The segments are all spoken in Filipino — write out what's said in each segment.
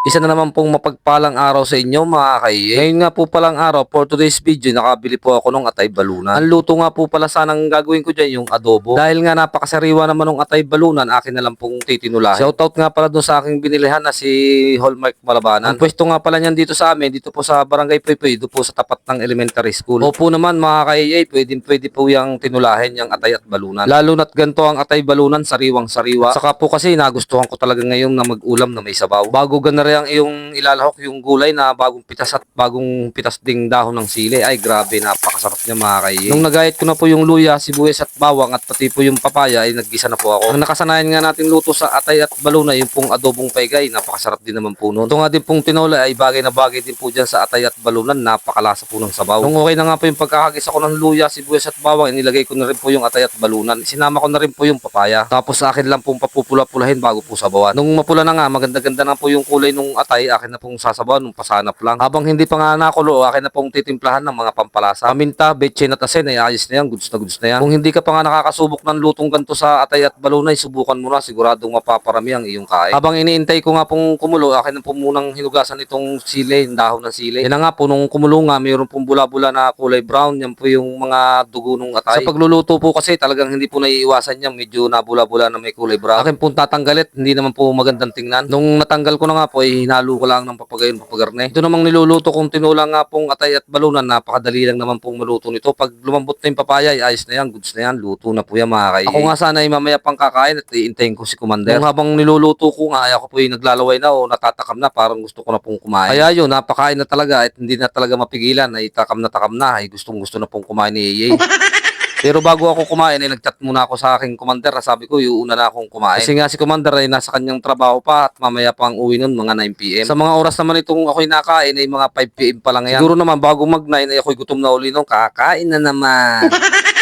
Isa na naman pong mapagpalang araw sa inyo mga kaiye. Ngayon nga po palang araw for today's video nakabili po ako ng atay balunan. Ang luto nga po pala sanang gagawin ko dyan yung adobo. Dahil nga napakasariwa naman ng atay balunan akin na lang pong titinulahin. Shoutout nga pala doon sa aking binilihan na si Hallmark Malabanan. Ang pwesto nga pala niyan dito sa amin dito po sa Barangay Puypuy dito po sa tapat ng elementary school. Opo naman mga kaiye pwedeng pwede po yung tinulahin yung atay at balunan. Lalo na't ganito ang atay balunan sariwang sariwa. Saka po kasi nagustuhan ko talaga ngayon na mag-ulam na may sabaw. Bago gana rin ang iyong ilalahok yung gulay na bagong pitas at bagong pitas ding dahon ng sili. Ay grabe, napakasarap niya mga kaiye. Nung nagayat ko na po yung luya, sibuyas at bawang at pati po yung papaya ay naggisa na po ako. Ang nakasanayan nga natin luto sa atay at baluna yung pong adobong paygay, napakasarap din naman po noon. Ito nga din pong tinola ay bagay na bagay din po dyan sa atay at balunan, napakalasa po ng sabaw. Nung okay na nga po yung pagkakagis ako ng luya, sibuyas at bawang, inilagay ko na rin po yung atay at balunan. Sinama ko na rin po yung papaya. Tapos sa akin lang pong papupula-pulahin bago po sabawan. Nung mapula na nga, maganda-ganda na po yung kulay nung atay, akin na pong sasabawan, nung pasanap lang. Habang hindi pa nga nakulo, akin na pong titimplahan ng mga pampalasa. Paminta, betchin at asin ay ayos na yan, goods na goods na yan. Kung hindi ka pa nga nakakasubok ng lutong ganto sa atay at balunay, subukan mo na, siguradong mapaparami ang iyong kain. Habang iniintay ko nga pong kumulo, akin na po munang hinugasan itong sili, dahon ng sili. Yan nga po, nung kumulo nga, mayroon pong bula-bula na kulay brown, yan po yung mga dugo ng atay. Sa pagluluto po kasi, talagang hindi po naiiwasan yan, medyo nabula-bula na may kulay brown. Akin pong tatanggalit, hindi naman po magandang tingnan. Nung natanggal ko na nga po, ay ko lang ng papagayon papagarne. Ito namang niluluto kong tinulang nga pong atay at balunan, napakadali lang naman pong maluto nito. Pag lumambot na yung papaya, ay ayos na yan, goods na yan, luto na po yan mga kaiye. Ako nga sana ay mamaya pang kakain at iintayin ko si Commander. Nung habang niluluto ko nga, ay ako po yung naglalaway na o natatakam na, parang gusto ko na pong kumain. Kaya yun, napakain na talaga at hindi na talaga mapigilan, ay takam na takam na, ay gustong gusto na pong kumain ni Yeye. Pero bago ako kumain, ay nagchat muna ako sa aking commander. Sabi ko, iuuna na akong kumain. Kasi nga si commander ay nasa kanyang trabaho pa at mamaya pang uwi nun, mga 9pm. Sa mga oras naman itong ako'y nakain ay mga 5pm pa lang yan. Siguro naman bago mag-9 ay ako'y gutom na uli nung kakain na naman.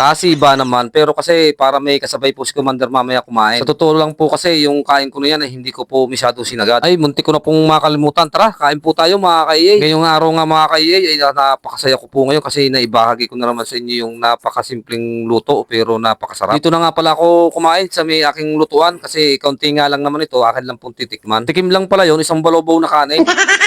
Kasi iba naman. Pero kasi para may kasabay po si Commander mamaya kumain. Sa totoo lang po kasi yung kain ko na yan ay hindi ko po masyado sinagad. Ay, munti ko na pong makalimutan. Tara, kain po tayo mga kaiyay. Ngayong araw nga mga kaiyay ay napakasaya ko po ngayon kasi naibahagi ko na naman sa inyo yung napakasimpleng luto pero napakasarap. Dito na nga pala ako kumain sa may aking lutuan kasi kaunti nga lang naman ito. Akin lang pong titikman. Tikim lang pala yun, isang balobaw na kanin.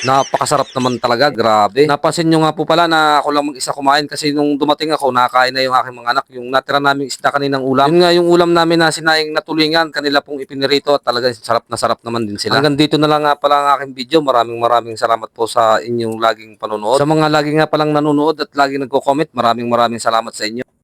Napakasarap naman talaga, grabe. Napansin nyo nga po pala na ako lang mag-isa kumain kasi nung dumating ako, nakakain na yung aking mga anak, yung natira namin isda kaninang ulam. Yun nga yung ulam namin na sinaing natulingan, kanila pong ipinirito at talagang sarap na sarap naman din sila. Hanggang dito na lang nga pala ang aking video. Maraming maraming salamat po sa inyong laging panonood. Sa mga lagi nga palang nanonood at laging nagko-comment, maraming maraming salamat sa inyo.